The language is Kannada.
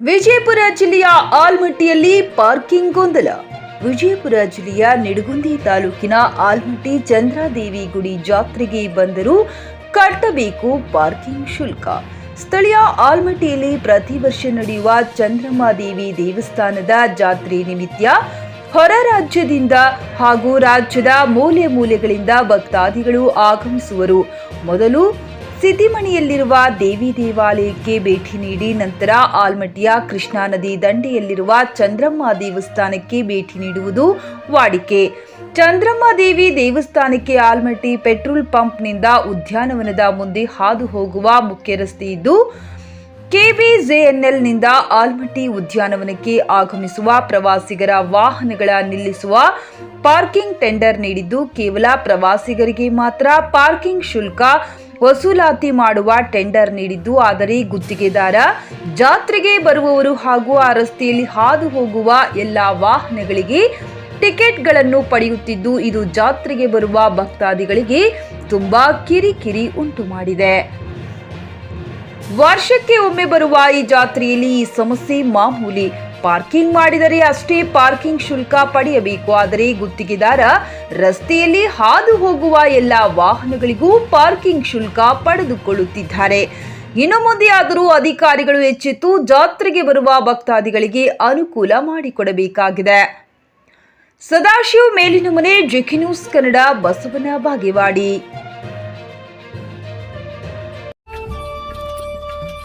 ವಿಜಯಪುರ ಜಿಲ್ಲೆಯ ಆಲ್ಮಟ್ಟಿಯಲ್ಲಿ ಪಾರ್ಕಿಂಗ್ ಗೊಂದಲ. ವಿಜಯಪುರ ಜಿಲ್ಲೆಯ ನಿಡಗುಂದಿ ತಾಲೂಕಿನ ಆಲ್ಮಟ್ಟಿ ಚಂದ್ರಾದೇವಿ ಗುಡಿ ಜಾತ್ರೆಗೆ ಬಂದರೂ ಕಟ್ಟಬೇಕು ಪಾರ್ಕಿಂಗ್ ಶುಲ್ಕ. ಸ್ಥಳೀಯ ಆಲ್ಮಟ್ಟಿಯಲ್ಲಿ ಪ್ರತಿ ವರ್ಷ ನಡೆಯುವ ಚಂದ್ರಮಾದೇವಿ ದೇವಸ್ಥಾನದ ಜಾತ್ರೆ ನಿಮಿತ್ತ ಹೊರ ರಾಜ್ಯದಿಂದ ಹಾಗೂ ರಾಜ್ಯದ ಮೂಲೆ ಮೂಲೆಗಳಿಂದ ಭಕ್ತಾದಿಗಳು ಆಗಮಿಸುವರು. ಮೊದಲು ಸಿದ್ದಿಮಣಿಯಲ್ಲಿರುವ ದೇವಿ ದೇವಾಲಯಕ್ಕೆ ಭೇಟಿ ನೀಡಿ ನಂತರ ಆಲ್ಮಟ್ಟಿಯ ಕೃಷ್ಣಾ ನದಿ ದಂಡೆಯಲ್ಲಿರುವ ಚಂದ್ರಮ್ಮ ದೇವಸ್ಥಾನಕ್ಕೆ ಭೇಟಿ ನೀಡುವುದು ವಾಡಿಕೆ. ಚಂದ್ರಮ್ಮ ದೇವಿ ದೇವಸ್ಥಾನಕ್ಕೆ ಆಲ್ಮಟ್ಟಿ ಪೆಟ್ರೋಲ್ ಪಂಪ್ನಿಂದ ಉದ್ಯಾನವನದ ಮುಂದೆ ಹಾದು ಹೋಗುವ ಮುಖ್ಯ ರಸ್ತೆ ಇದ್ದು, ಕೆಬಿಜೆಎನ್ಎಲ್ನಿಂದ ಆಲ್ಮಟ್ಟಿ ಉದ್ಯಾನವನಕ್ಕೆ ಆಗಮಿಸುವ ಪ್ರವಾಸಿಗರ ವಾಹನಗಳ ನಿಲ್ಲಿಸುವ ಪಾರ್ಕಿಂಗ್ ಟೆಂಡರ್ ನೀಡಿದ್ದು, ಕೇವಲ ಪ್ರವಾಸಿಗರಿಗೆ ಮಾತ್ರ ಪಾರ್ಕಿಂಗ್ ಶುಲ್ಕ ವಸೂಲಾತಿ ಮಾಡುವ ಟೆಂಡರ್ ನೀಡಿದ್ದು, ಆದರೆ ಗುತ್ತಿಗೆದಾರ, ಜಾತ್ರೆಗೆ ಬರುವವರು ಹಾಗೂ ಆ ರಸ್ತೆಯಲ್ಲಿ ಹಾದು ಹೋಗುವ ಎಲ್ಲ ವಾಹನಗಳಿಗೆ ಟಿಕೆಟ್ಗಳನ್ನು ಪಡೆಯುತ್ತಿದ್ದು, ಇದು ಜಾತ್ರೆಗೆ ಬರುವ ಭಕ್ತಾದಿಗಳಿಗೆ ತುಂಬಾ ಕಿರಿಕಿರಿ ಉಂಟು ಮಾಡಿದೆ ವರ್ಷಕ್ಕೆ ಒಮ್ಮೆ ಬರುವ ಈ ಜಾತ್ರೆಯಲ್ಲಿ ಈ ಸಮಸ್ಯೆ ಮಾಮೂಲಿ. ಪಾರ್ಕಿಂಗ್ ಮಾಡಿದರೆ ಅಷ್ಟೇ ಪಾರ್ಕಿಂಗ್ ಶುಲ್ಕ ಪಡೆಯಬೇಕು. ಆದರೆ ಗುತ್ತಿಗೆದಾರ ರಸ್ತೆಯಲ್ಲಿ ಹಾದು ಹೋಗುವ ಎಲ್ಲ ವಾಹನಗಳಿಗೂ ಪಾರ್ಕಿಂಗ್ ಶುಲ್ಕ ಪಡೆದುಕೊಳ್ಳುತ್ತಿದ್ದಾರೆ. ಇನ್ನು ಮುಂದೆ ಆದರೂ ಅಧಿಕಾರಿಗಳು ಎಚ್ಚೆತ್ತು ಜಾತ್ರೆಗೆ ಬರುವ ಭಕ್ತಾದಿಗಳಿಗೆ ಅನುಕೂಲ ಮಾಡಿಕೊಡಬೇಕಾಗಿದೆ. ಸದಾಶಿವ ಮೇಲಿನ ಮನೆ JK news Kannada Basavana Bagewadi.